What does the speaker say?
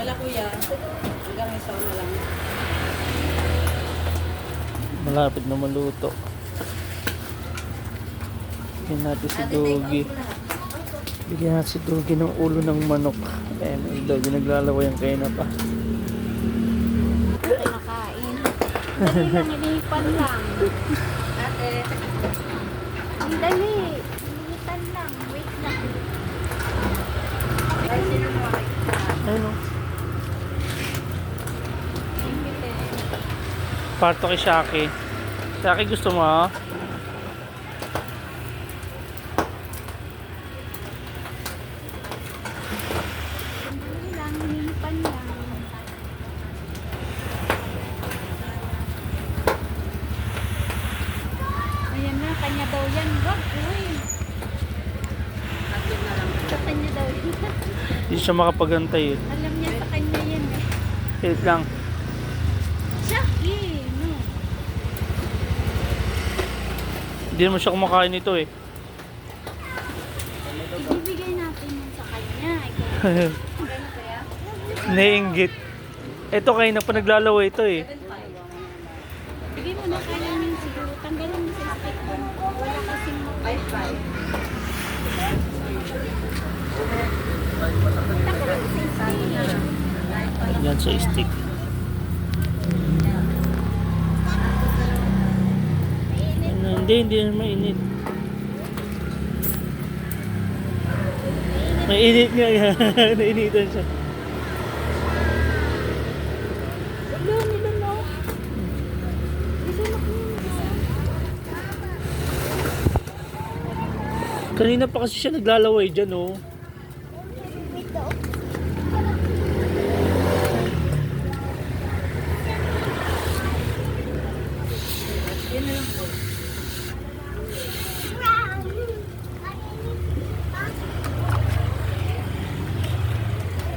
Kala kuya, hanggang isa na lang. Malapit na maluto. Bigyan natin si Dogi. Bigyan natin si Dogi ng ulo ng manok. Ayan, ang Dogi naglalaway ang kaya na pa. Kinakain. Dali lang, inihipan lang. Ate, Ang dali. Inihipan lang. Wait lang. ay ay? Ayun o. Parto kay Shaki. Shaki gusto mo kanya daw yan. Wag, uy. Sa kanya daw yan. Hindi siya makapagantay eh. Alam niya sa kanya yan eh. Wait lang. Siya, eh, no. Hindi naman siya kumakain nito eh. Ibibigay natin yan sa kanya. Kaya? Naiingit. Ito kayo na pa naglalaway ito eh. Bigay mo na kaya niyan siguro. Tanggalin mo sa stick mo. Wala kasing Ay, five. Tanggalin mo sa stick. Yan sa stick. Hindi, hindi na mainit. Mainit nga. Nainitan siya. Kanina pa kasi siya naglalaway dyan, oh. Yan na lang po.